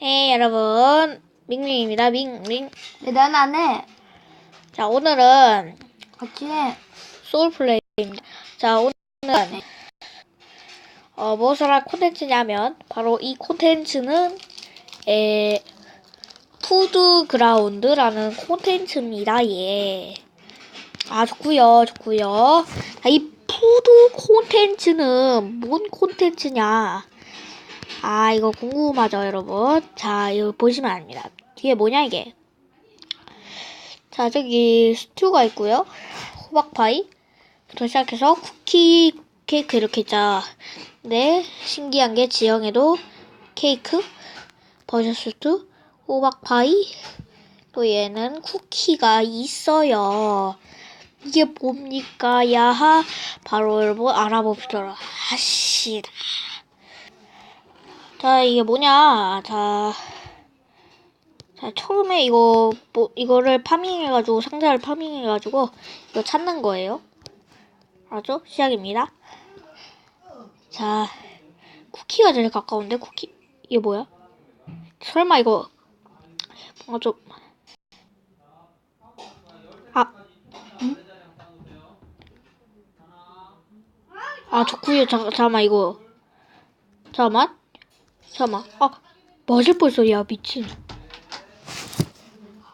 네, 여러분. 밍밍입니다. 밍밍. 난안 해. 자, 오늘은 같이 해. 소울플레이입니다. 자, 오늘은 어, 무엇을 할 콘텐츠냐면 바로 이 콘텐츠는 에, 푸드그라운드라는 콘텐츠입니다. 예. 아, 좋구요. 좋구요. 자, 이 푸드 콘텐츠는 뭔 콘텐츠냐? 아, 이거 궁금하죠, 여러분? 자, 이거 보시면 압니다. 뒤에 뭐냐, 이게? 자, 저기 스튜가 있고요. 호박파이. 부터 시작해서 쿠키 케이크 이렇게 있자. 네, 신기한 게 지영에도 케이크, 버섯 스튜, 호박파이, 또 얘는 쿠키가 있어요. 이게 뭡니까? 야하. 바로 여러분 알아봅시다. 하시다. 자, 이게 뭐냐? 자, 자, 처음에 이거, 뭐, 이거를 파밍해가지고, 상자를 파밍해가지고, 이거 찾는 거예요. 알았죠? 시작입니다. 자, 쿠키가 제일 가까운데, 쿠키? 이게 뭐야? 설마 이거, 뭔가 좀, 아, 응? 아, 좋구요. 잠, 잠깐만, 이거. 잠깐만. 잠깐만. 아, 맞을 뻔했어. 야, 미친.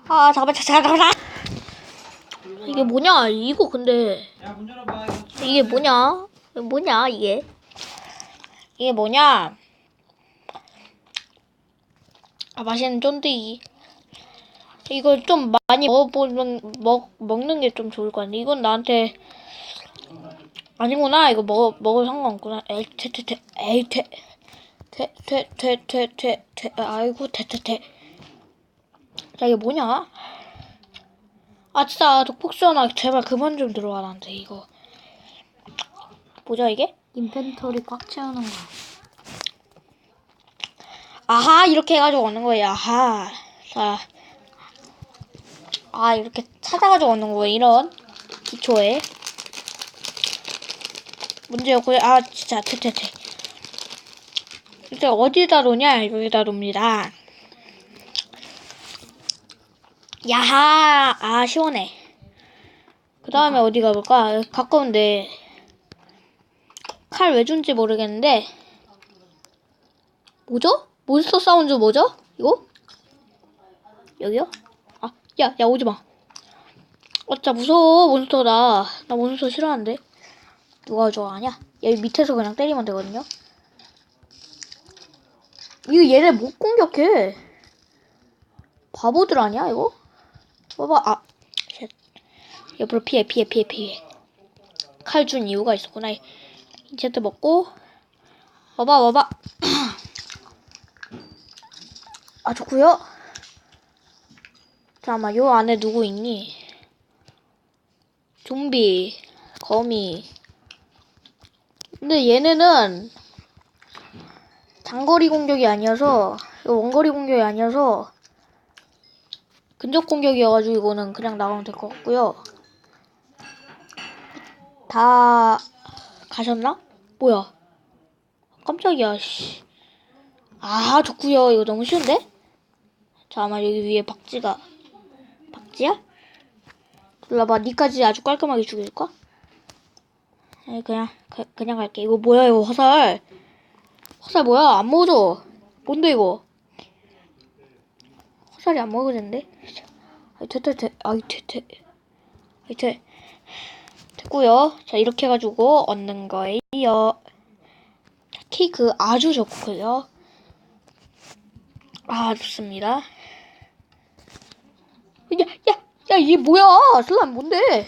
아, 잠깐만, 잠깐만, 잠깐만. 이게 뭐냐? 이거 근데. 이게 뭐냐? 뭐냐, 이게? 이게 뭐냐? 아, 맛있는 쫀득이. 이거 좀 많이 먹어보면, 먹, 먹는 게 좀 좋을 것 같은데. 이건 나한테, 아니구나. 이거 먹, 먹을 상관 없구나. 에이, 퇴, 퇴, 퇴, 에이, 퇴. 퇴, 퇴, 퇴, 퇴, 퇴, 퇴, 아이고, 퇴, 퇴, 퇴. 자, 이게 뭐냐? 아, 진짜, 독폭수나 제발 그만 좀 들어와, 나한테, 이거. 뭐죠, 이게? 인벤토리 꽉 채우는 거. 아하 이렇게 해가지고 얻는 거예요 아하 자, 아 이렇게 찾아가지고 얻는 거예요 이런 기초에 문제였고요 아 진짜 퇴퇴퇴 이제 어디다 놓냐 여기다 놉니다 야하 아 시원해 그 다음에 어디 가볼까 가까운데 칼 왜 준지 모르겠는데 뭐죠? 몬스터 사운드 뭐죠? 이거? 여기요? 아, 야, 야, 오지 마. 어, 진짜 무서워, 몬스터다. 나 몬스터 싫어하는데. 누가 좋아하냐? 얘 밑에서 그냥 때리면 되거든요. 이거 얘네 못 공격해. 바보들 아니야, 이거? 봐봐, 아, 쉣. 옆으로 피해, 피해, 피해, 피해. 칼 준 이유가 있었구나. 인체트 먹고. 봐봐, 봐봐. 아, 좋구요. 잠깐만, 요 안에 누구 있니? 좀비, 거미. 근데 얘네는 장거리 공격이 아니어서, 원거리 공격이 아니어서, 근접 공격이어가지고 이거는 그냥 나가면 될 것 같고요. 다 가셨나? 뭐야? 깜짝이야, 씨. 아, 좋구요. 이거 너무 쉬운데? 잠깐만, 여기 위에 박쥐가. 박쥐야? 눌러봐. 니까지 아주 깔끔하게 죽일까? 그냥, 그, 그냥 갈게. 이거 뭐야, 이거 화살. 화살 뭐야? 안 먹어져. 뭔데, 이거? 화살이 안 먹어지는데? 아이, 퇴, 퇴, 퇴. 아이, 퇴, 퇴. 아이, 퇴. 됐고요. 자, 이렇게 해가지고 얻는 거예요. 자, 케이크 아주 좋고요. 아, 좋습니다. 야, 야, 야, 이게 뭐야? 슬라임 뭔데?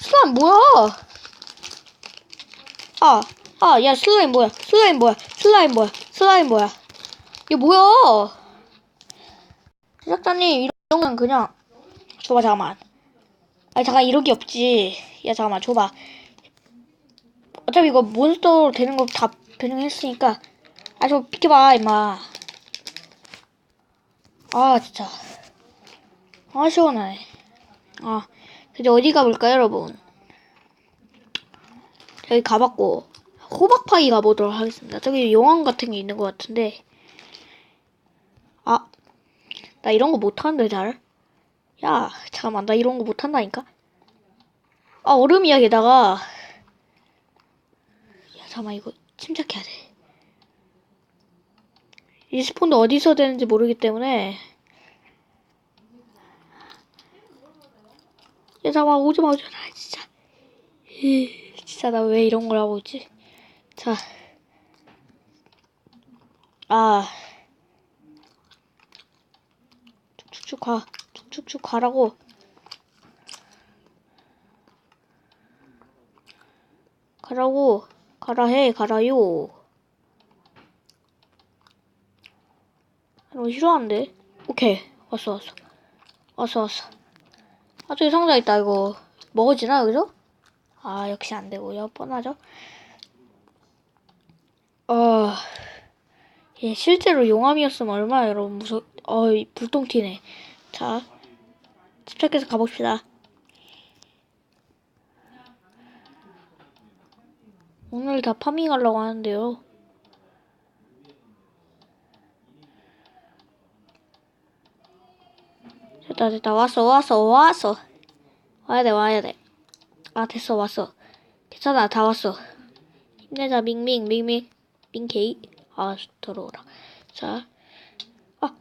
슬라임 뭐야? 아, 아, 야, 슬라임 뭐야? 슬라임 뭐야? 슬라임 뭐야? 슬라임 뭐야? 이게 뭐야? 제작자님, 이런 건 그냥, 줘봐, 잠깐만. 아니, 잠깐, 이런 게 없지. 야, 잠깐만, 줘봐. 어차피 이거 몬스터로 되는 거 다 변형했으니까. 아, 저 비켜봐, 임마. 아 진짜 아 시원하네 아 이제 어디 가볼까요 여러분 여기 가봤고 호박파이 가보도록 하겠습니다 저기 용암 같은 게 있는 것 같은데 아, 나 이런 거 못하는데 잘. 야, 잠깐만, 나 이런 거 못한다니까. 아, 얼음이야 게다가. 야, 잠깐만 이거 침착해야 돼. 리스폰도 어디서 되는지 모르기 때문에. 야, 잠깐만 오지마 오지마 나 진짜. 이, 진짜 나 왜 이런 걸 하고 있지? 자. 아. 쭉쭉쭉 가. 쭉쭉쭉 가라고. 가라고. 가라 해. 가라요. 너무 싫어하는데? 오케이. 왔어, 왔어. 왔어, 왔어. 아, 저기 상자 있다, 이거. 먹어지나, 여기서? 아, 역시 안 되고요. 뻔하죠? 어, 얘 실제로 용암이었으면 얼마나 여러분 무서, 어, 이 불똥 튀네. 자, 집착해서 가봅시다. 오늘 다 파밍하려고 하는데요. 됐다, 됐다. 왔어, 왔어, 왔어. 와야 돼, 와야 돼. 아, 됐어, 왔어. 괜찮아, 다 왔어. 힘내자, 밍밍, 밍밍. 밍케이. 아, 더러워라. 자. 아,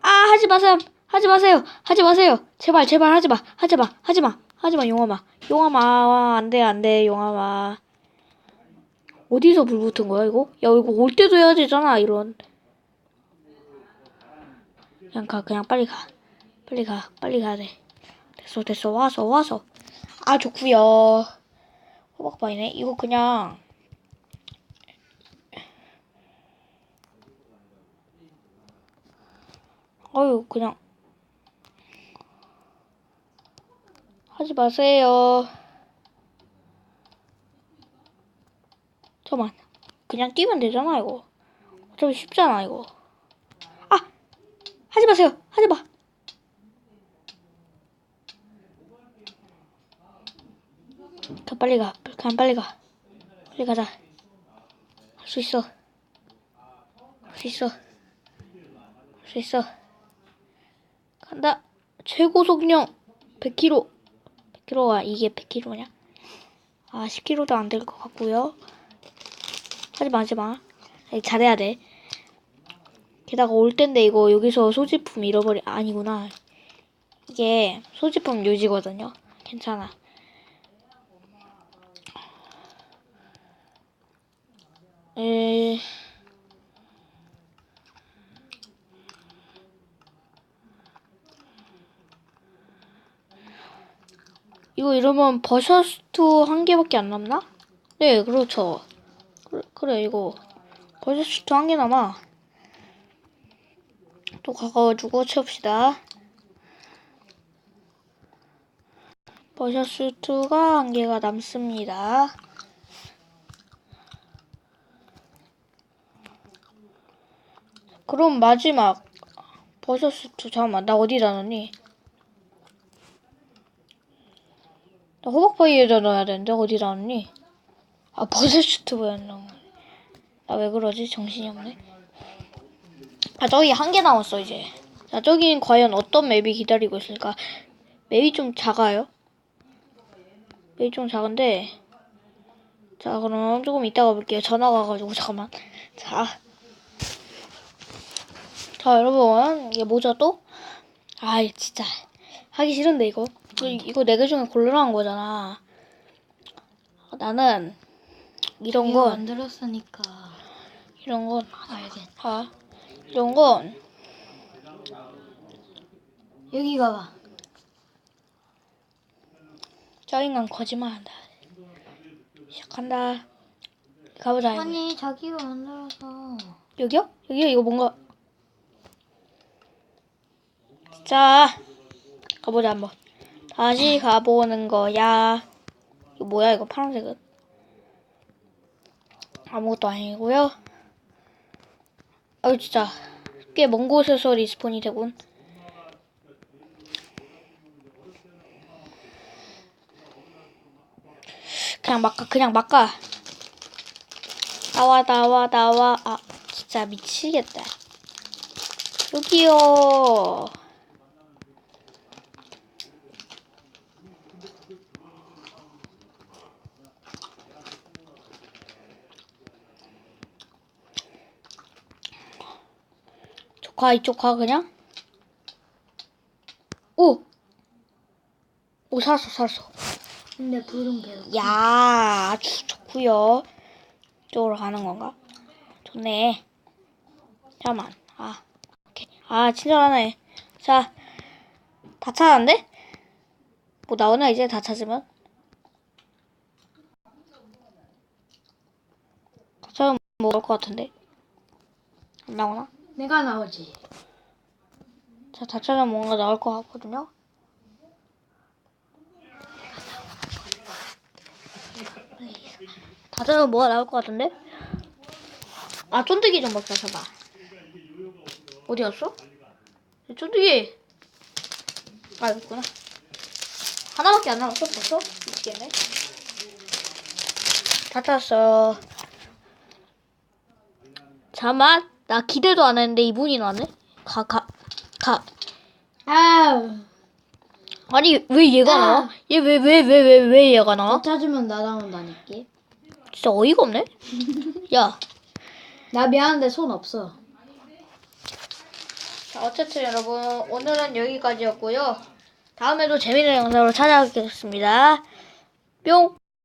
아, 하지 마세요. 하지 마세요. 하지 마세요. 제발, 제발 하지 마. 하지 마. 하지 마. 하지 마, 용암아. 용암아. 안 돼, 안 돼, 용암아. 어디서 불 붙은 거야, 이거? 야, 이거 올 때도 해야 되잖아, 이런. 그냥 가, 그냥 빨리 가. 빨리 가, 빨리 가야 돼. 됐어, 됐어. 와서, 와서. 아, 좋구요. 호박바이네. 이거 그냥. 어유 그냥. 하지 마세요. 잠깐만. 그냥 뛰면 되잖아, 이거. 어차피 쉽잖아, 이거. 아! 하지 마세요. 하지 마. 더 빨리 가. 그냥 빨리 가. 빨리 가자. 할 수 있어. 할 수 있어. 할 수 있어. 간다. 최고 속력 100km. 100km가 이게 100km냐? 아, 10km도 안 될 것 같고요. 하지 마, 하지 마. 아니, 잘해야 돼. 게다가 올 텐데 이거 여기서 소지품 잃어버리 아니구나. 이게 소지품 유지거든요. 괜찮아. 에... 이거 이러면 버셔스트 한 개밖에 안 남나? 네, 그렇죠. 그래, 그래 이거 버셔스트 한개 남아. 또 가가지고 채웁시다. 버셔스트가 한 개가 남습니다. 그럼 마지막 버셔스트 잠깐만 나 어디다 넣니? 나 호박바위에다 넣어야 되는데 어디다 넣니? 아 버섯 슈트부에 넣은 나왜 그러지? 정신이 없네. 아 저기 한 개 남았어 이제. 자 저기는 과연 어떤 맵이 기다리고 있을까? 맵이 좀 작아요. 맵이 좀 작은데. 자 그럼 조금 이따가 볼게요. 전화가 와가지고 잠깐만. 자. 자 여러분 이게 뭐죠 또? 아 진짜 하기 싫은데 이거. 이거, 이거 네 개 중에 고르라는 거잖아. 나는 이런 건 만들었으니까 이런 건 알겠. 아, 이런 건 여기 가봐. 저 인간 거짓말한다. 시작한다. 가보자. 이거. 아니 자기가 만들어서. 여기요? 여기요? 이거 뭔가 자 가보자 한번. 다시 가보는 거야. 이거 뭐야 이거 파란색은? 아무것도 아니고요. 아유 진짜 꽤 먼 곳에서 리스폰이 되군. 그냥 막가 그냥 막가. 나와 나와 나와 아 진짜 미치겠다. 여기요. 조카 이쪽 가 그냥. 오. 오 살았어 살았어. 근데 불은 계속. 야 아주 좋구요. 이쪽으로 가는 건가? 좋네. 잠깐만. 아, 오케이. 아, 친절하네. 자, 다 찾았는데? 뭐 나오나 이제 다 찾으면? 다 찾으면 뭐 먹을 것 같은데? 안 나오나? 내가 나오지. 자, 다 찾으면 뭔가 나올 것 같거든요? 다 찾으면 뭐가 나올 것 같은데? 아, 쫀득이 좀 먹자, 잡아. 어디 갔어? 쫀득이! 아, 여기 있구나. 하나밖에 안 남았어, 벌써? 미치겠네. 다 찾았어. 잠만, 나 기대도 안 했는데 이분이 나왔네? 가, 가, 가. 아우. 아니, 왜 얘가 아. 나와? 얘 왜, 왜, 왜, 왜, 왜 얘가 나와? 못 찾으면 나 나온다니까. 진짜 어이가 없네? 야. 나 미안한데 손 없어. 자, 어쨌든 여러분, 오늘은 여기까지였고요. 다음에도 재밌는 영상으로 찾아뵙겠습니다. 뿅!